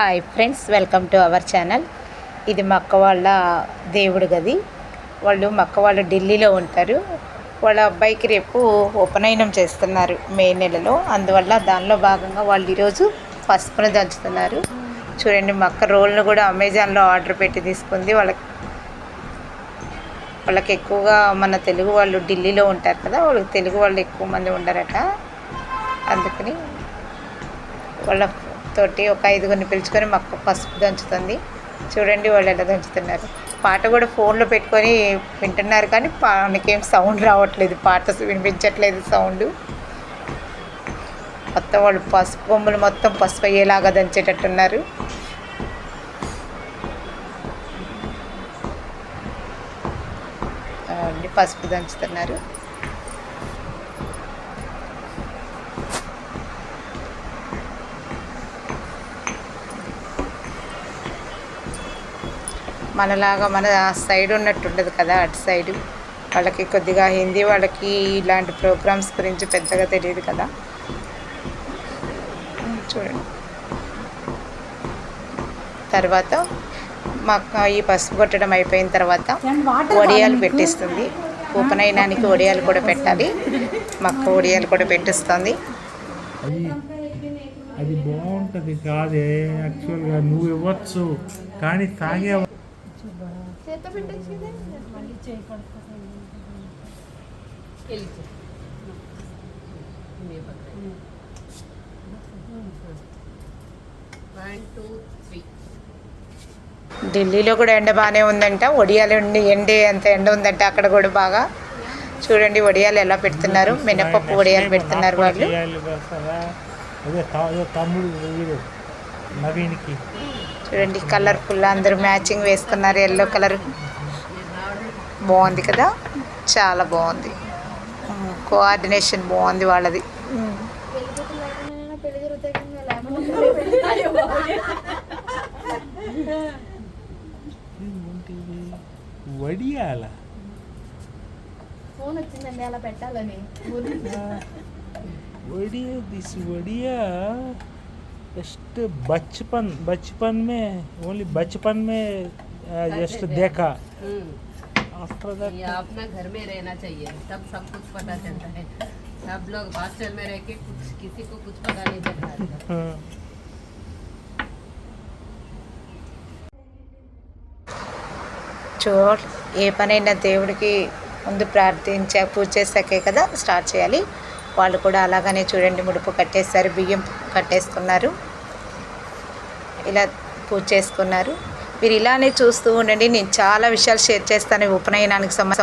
Hi friends welcome to our channel. ఇది మా అక్క వాళ్ళ దేవుడు గది. వాళ్ళు మా అక్క వాళ్ళు ఢిల్లీలో ఉంటారు. వాళ్ళ అబ్బాయికి రేపు ఉపనయనం చేస్తున్నారు మే నెలలో. అందువల్ల దానిలో భాగంగా వాళ్ళు ఈరోజు పసుపును దంచుతున్నారు. చూడండి మా అక్క రోల్ను కూడా అమెజాన్లో ఆర్డర్ పెట్టి తీసుకుంది. వాళ్ళకి వాళ్ళకి ఎక్కువగా మన తెలుగు వాళ్ళు ఢిల్లీలో ఉంటారు కదా వాళ్ళకి తెలుగు వాళ్ళు ఎక్కువ మంది ఉండరట. అందుకని వాళ్ళ తోటి ఒక ఐదుగురిని పిలుచుకొని మాకు పసుపు దంచుతుంది. చూడండి వాళ్ళు ఎలా దంచుతున్నారు. పాట కూడా ఫోన్లో పెట్టుకొని వింటున్నారు కానీ మనకేం సౌండ్ రావట్లేదు. పాట వినిపించట్లేదు సౌండ్. మొత్తం వాళ్ళు పసుపు బొమ్మలు మొత్తం పసుపు అయ్యేలాగా దంచేటట్టున్నారు. పసుపు దంచుతున్నారు. మనలాగా మన సైడ్ ఉన్నట్టు ఉండదు కదా అటు సైడ్ వాళ్ళకి కొద్దిగా హిందీ వాళ్ళకి ఇలాంటి ప్రోగ్రామ్స్ గురించి పెద్దగా తెలియదు కదా. చూడండి. తర్వాత మాకు ఈ పసుపు కొట్టడం అయిపోయిన తర్వాత వడియాలు పెట్టిస్తుంది. ఉపనయనానికి వడియాలు కూడా పెట్టాలి. మక్క వడియాలు కూడా పెట్టిస్తుంది. అది అది బాగుంటుంది కాదే. యాక్చువల్గా నువ్వు ఇవ్వచ్చు కానీ తాగే వన్ టూ త్రీ ఢిల్లీలో కూడా ఎండ బాగానే ఉందంట. వడియాలు ఉండి ఎండి అంత ఎండ ఉందంట అక్కడ కూడా బాగా. చూడండి వడియాలు ఎలా పెడుతున్నారు. మినపప్పు వడియాలు పెడుతున్నారు వాళ్ళు. నవీన్కి. చూడండి కలర్ఫుల్ అందరూ మ్యాచింగ్ వేసుకున్నారు ఎల్లో కలర్ బాగుంది కదా? చాలా బాగుంది. కోఆర్డినేషన్ బాగుంది వాళ్ళది? వడియాల. ఫోన్ వచ్చిందండి అలా పెట్టాలని. వడియా దిస్ వడియా. जस्ट बचपन बचपन में ओनली बचपन में जस्ट देखा आफ्टर ये दैट अपना घर में रहना चाहिए तब सब कुछ पता चलता है सब लोग हॉस्टल में रह के कुछ किसी को कुछ पता नहीं चलता చూ ఏ పనైనా దేవుడికి ముందు ప్రార్థించా పూజ చేసాకే కదా స్టార్ట్ చేయాలి వాళ్ళు కూడా అలాగనే చూడండి ముడుపు కట్టేస్తారు బియ్యం కట్టేసుకున్నారు ఇలా పూజ చేసుకున్నారు. మీరు ఇలానే చూస్తూ ఉండండి. నేను చాలా విషయాలు షేర్ చేస్తాను ఈ ఉపనయనానికి సంబంధించి.